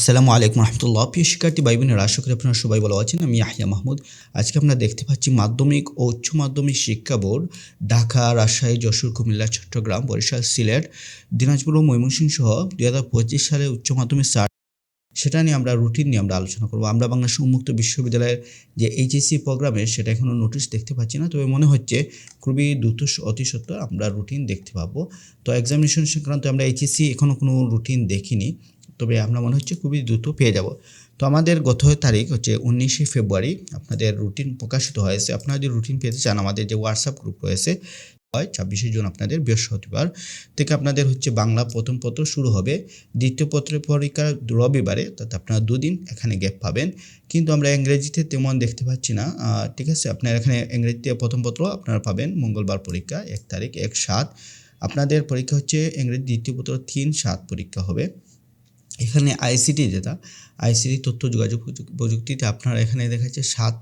আসসালামু আলাইকুম রহমতুল্লাহ। প্রিয় শিক্ষার্থী ভাই বোনেরা আশা করি আপনারা সবাই ভালো আছেন। আমি আহিয়া মাহমুদ। আজকে আমরা দেখতে পাচ্ছি মাধ্যমিক ও উচ্চ মাধ্যমিক শিক্ষা বোর্ড, ঢাকা, রাজশাহী, যশোর, কুমিল্লা, চট্টগ্রাম, বরিশাল, সিলেট, দিনাজপুর ও ময়মনসিংহ সহ দুই হাজার পঁচিশ সালে উচ্চ মাধ্যমিক সার সেটা নিয়ে আমরা রুটিন নিয়ে আমরা আলোচনা করব। আমরা বাংলাদেশ উন্মুক্ত বিশ্ববিদ্যালয়ের যে এইচএসসি প্রোগ্রামের সেটা এখনও নোটিশ দেখতে পাচ্ছি না। তবে মনে হচ্ছে খুবই দ্রুত অতি সত্ত্বর আমরা রুটিন দেখতে পাবো। তো এক্সামিনেশন সংক্রান্ত আমরা এইচএসসি এখনও কোনো রুটিন দেখিনি। তবে আমরা মনে হচ্ছে খুবই দ্রুত পেয়ে যাব। তো আমাদের গত তারিখ হচ্ছে উনিশে ফেব্রুয়ারি আপনাদের রুটিন প্রকাশিত হয়েছে। আপনারা যদি রুটিন পেতে চান, আমাদের যে হোয়াটসঅ্যাপ গ্রুপ রয়েছে, হয় ছাব্বিশে জুন আপনাদের বৃহস্পতিবার থেকে আপনাদের হচ্ছে বাংলা প্রথম পত্র শুরু হবে। দ্বিতীয় পত্রের পরীক্ষা রবিবারে, তাতে আপনারা দুদিন এখানে গ্যাপ পাবেন। কিন্তু আমরা ইংরেজিতে তেমন দেখতে পাচ্ছি না। ঠিক আছে? আপনার এখানে ইংরেজিতে প্রথম পত্র আপনারা পাবেন মঙ্গলবার পরীক্ষা, এক তারিখ, এক সাত। আপনাদের পরীক্ষা হচ্ছে ইংরেজি দ্বিতীয় পত্র তিন সাত পরীক্ষা হবে। এখানে আইসিটি যেটা আইসিটি তথ্য যোগাযোগ প্রযুক্তিতে আপনারা এখানে দেখাচ্ছে সাত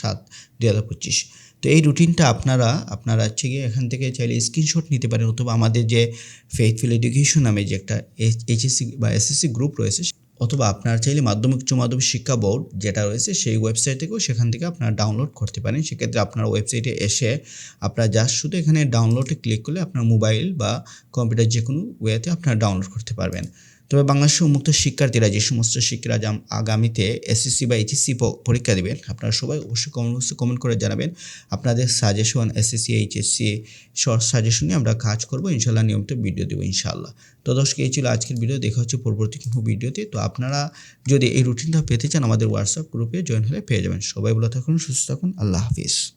সাত দুই হাজার পঁচিশ। তো এই রুটিনটা আপনারা আপনারা হচ্ছে গিয়ে এখান থেকে চাইলে স্ক্রিনশট নিতে পারেন অথবা আমাদের যে ফেইথফুল এডুকেশন নামে যে একটা এইচএসসি বা এসএসসি গ্রুপ রয়েছে, অথবা আপনার চাইলে মাধ্যমিক উচ্চ মাধ্যমিক শিক্ষা বোর্ড যেটা রয়েছে সেই ওয়েবসাইট থেকেও সেখান থেকে আপনারা ডাউনলোড করতে পারেন। সেক্ষেত্রে আপনার ওয়েবসাইটে এসে আপনারা জাস্ট শুধু এখানে ডাউনলোডে ক্লিক করলে আপনার মোবাইল বা কম্পিউটার যে কোনো ওয়েতে আপনারা ডাউনলোড করতে পারবেন। তবে বাংলাদেশের উন্মুক্ত শিক্ষার্থীরা যে সমস্ত আগাম- আগামীতে এসএসসি বা এইচএসসি পরীক্ষা দেবেন, আপনারা সবাই অবশ্যই কমেন্ট কমেন্ট করে জানাবেন। আপনাদের সাজেশন এসএসসি এইচএসসি সাজেশন নিয়ে আমরা কাজ করব। ইনশাল্লাহ নিয়মিত ভিডিও দেবো ইনশাল্লাহ তো দর্শক, এই ছিল আজকের ভিডিও দেখা হচ্ছে পরবর্তী কোনো ভিডিওতে তো আপনারা যদি এই রুটিনটা পেতে চান আমাদের হোয়াটসঅ্যাপ গ্রুপে জয়েন হলে পেয়ে যাবেন। সবাই ভালো থাকুন, সুস্থ থাকুন। আল্লাহ হাফিজ।